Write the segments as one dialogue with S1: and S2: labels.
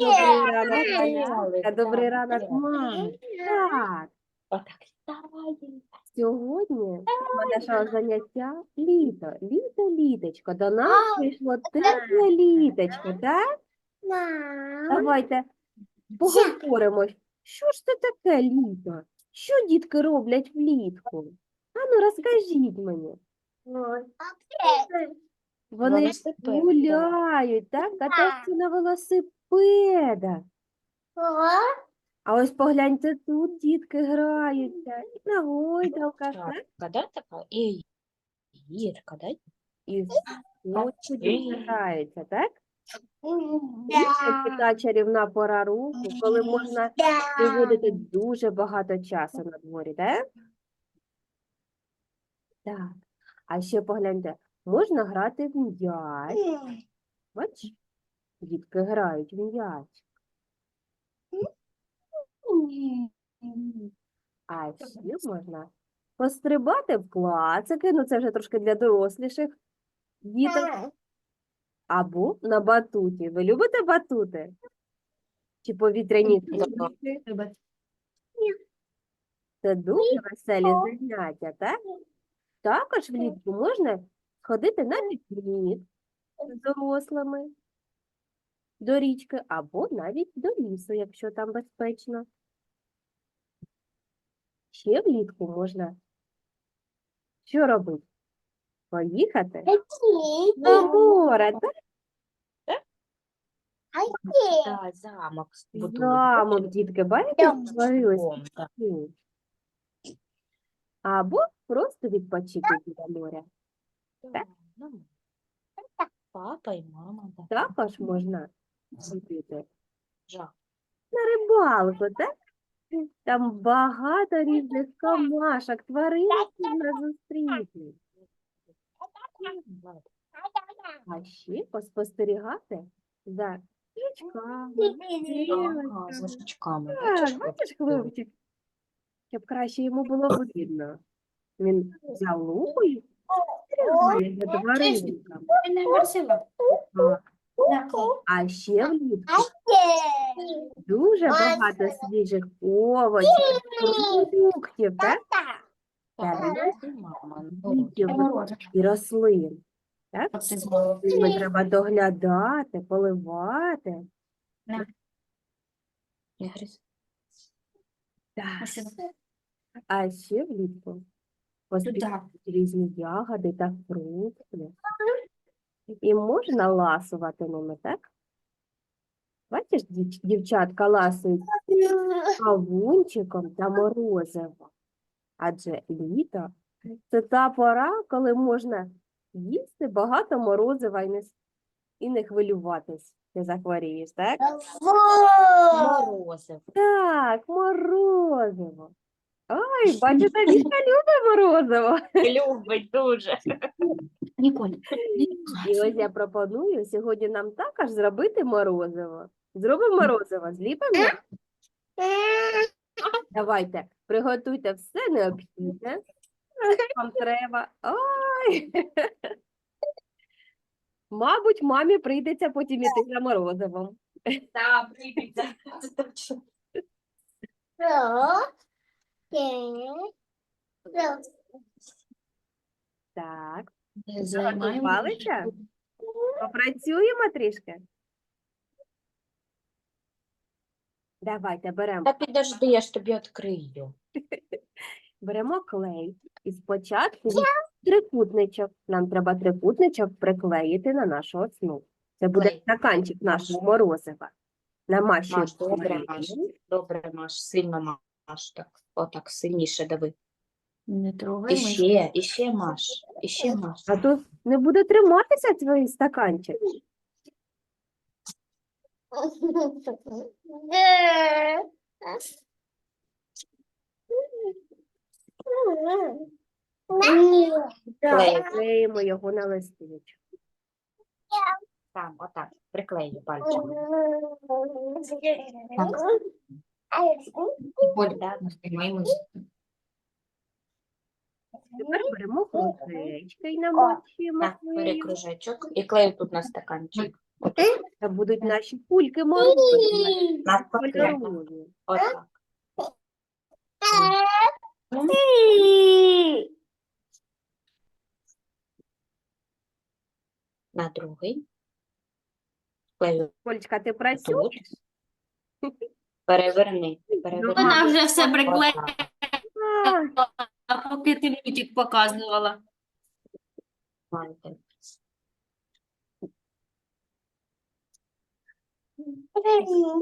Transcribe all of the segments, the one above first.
S1: Добрий ранок, малятка. Добрий ранок, мам. Так,
S2: Отак.
S1: Сьогодні нашого заняття літо. Літо, літочко. До нас прийшло тепле літочко, так? Давайте поговоримо. Що ж це таке літо? Що дітки роблять влітку? Ану, розкажіть мені. Вони
S2: Велосипед,
S1: гуляють, так? Катаються на велосипедах. А ось погляньте, тут дітки граються. І на гойдалках, так?
S2: Шапка, да, така? І гірка, да?
S1: І ночі
S2: Ей.
S1: граються, так? Це така чарівна пора року, коли можна проводити дуже багато часу на дворі, так? Так. А ще погляньте, можна грати в м'яч. Бач, дітки грають в м'яч. А ще можна пострибати в клацики, ну це вже трошки для доросліших діток, або на батуті. Ви любите батути? Чи повітряні кульки? Це дуже веселі заняття, так? Також влітку можна ходити на пікнік з дорослими до річки або навіть до лісу, якщо там безпечно. Ще влітку можна що робити? Поїхати на море, так?
S2: Да, замок.
S1: Замок, дітки, бачите, тут. Або просто відпочити біля моря.
S2: Да, ну, Папа і мама.
S1: Також можна
S2: Жах.
S1: на рибалку, так? Там багато різних камашок, тварин можна зустріти. А ще поспостерігати за річками,
S2: Ага.
S1: Так,
S2: бачиш,
S1: хлопчик, щоб краще йому було видно. Він взяв луку і А ще влітку дуже багато свіжих овочів, фруктів, так?
S2: Так,
S1: Так.
S2: і.
S1: Квітів і рослин. Ними треба доглядати, поливати. Так. А ще влітку поспівають різні ягоди та фрукти. І можна ласувати ними, так? Бачиш, дівчатка ласують кавунчиком та морозивом. Адже літо це та пора, коли можна їсти багато морозива і не, і не хвилюватись, не захворієш, так?
S2: Морозиво.
S1: Так, морозиво. Ой, бачите, Віка любить морозиво.
S2: Любить дуже.
S3: Ніколь.
S1: І ось я пропоную сьогодні нам також зробити морозиво. Зробимо морозиво, зліпимо? Давайте, приготуйте все необхідне. Вам треба. Ой. Мабуть, мамі прийдеться потім іти за морозивом.
S2: Так, прийдеться. Це точно.
S1: Так,
S3: Займаємо.
S1: Попрацюємо трішки. Давайте беремо.
S2: Та підожди, я ж тобі відкрию.
S1: Беремо клей і спочатку трикутничок. Нам треба трикутничок приклеїти на нашу основу. Це буде
S2: Клей.
S1: стаканчик нашого морозива. Намащуємо
S2: Маш, добре,
S1: клеєм.
S2: Маш. Добре, Маш, сильно Маш, так, отак, сильніше дави.
S3: Не трогай.
S2: І ще, і ще Маш, і ще Маш.
S1: А то не буде триматися твій стаканчик.
S2: Клеїмо
S1: його на листочок.
S2: Там, отак, приклею пальчиком. Да, нажимаємо.
S1: Тепер беремо кружечки і намащуємо
S2: Так,
S1: клеєм.
S2: бери кружечок і клею тут на стаканчик.
S1: Це будуть наші кульки морозива.
S2: Навпаки.
S1: Кольорові.
S2: Отак. На другий. Клею
S1: Колечка, ти працюєш?
S2: тут. Переверни. Переверни.
S3: Вона вже все приклеїла, поки ти мультик показувала.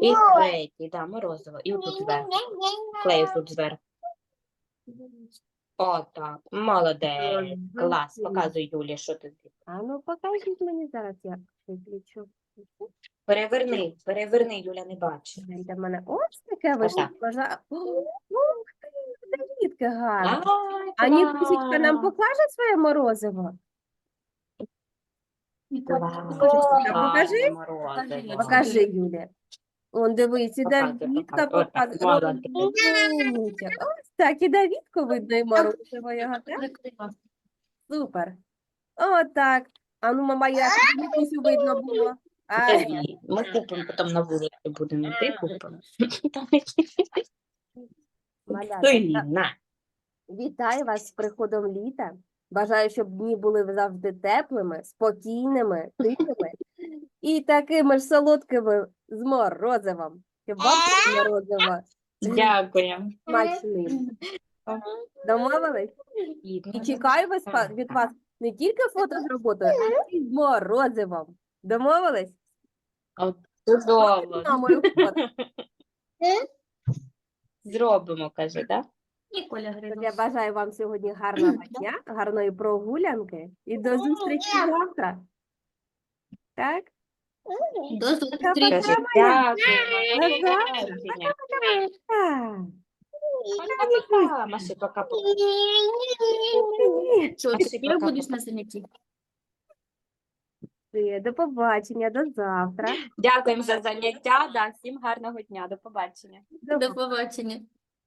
S2: І третій, да, морозиво. І тут зверху. Клею тут зверху. Отак. Молодець. Клас. Показуй Юлі, що ти.
S1: А ну покажіть мені зараз, я виключу.
S2: Переверни, переверни, Юля не бачить.
S1: Гляньте, в мене ось таке вийшло.
S2: Отак.
S1: Ух ти, Давідка гарна. А Нікусечка нам покаже своє морозиво? Покажи. Покажи, Юлі. Он дивись, і Давідка. Показує. Ось так, і Давідку видно, і морозиво його, так? Супер. Отак. А ну, мама, як Нікусю видно було? Ай,
S2: Ми купимо потім на вулиці будемо йти купимо.
S1: малята,
S2: Сильна.
S1: Вітаю вас з приходом літа. Бажаю, щоб дні були завжди теплими, спокійними, тихими і такими ж солодкими з морозивом. Щоб вам морозиво
S2: Дякую.
S1: смачним. Домовились? І чекаю вас від вас не тільки фото з роботою, а й з морозивом. Домовились?
S2: Чудово.
S1: Фото.
S2: Зробимо, каже, так?
S3: Ніколя
S1: Я бажаю вам сьогодні гарного дня, гарної прогулянки і до зустрічі завтра. Так?
S3: До зустрічі.
S2: Дякую. Побачення. Пока-пока. Маші, пока-пока.
S3: Що, тепер будеш на занятті?
S1: До побачення, до завтра.
S2: Дякуємо за заняття. Да, всім гарного дня. До побачення.
S3: До побачення.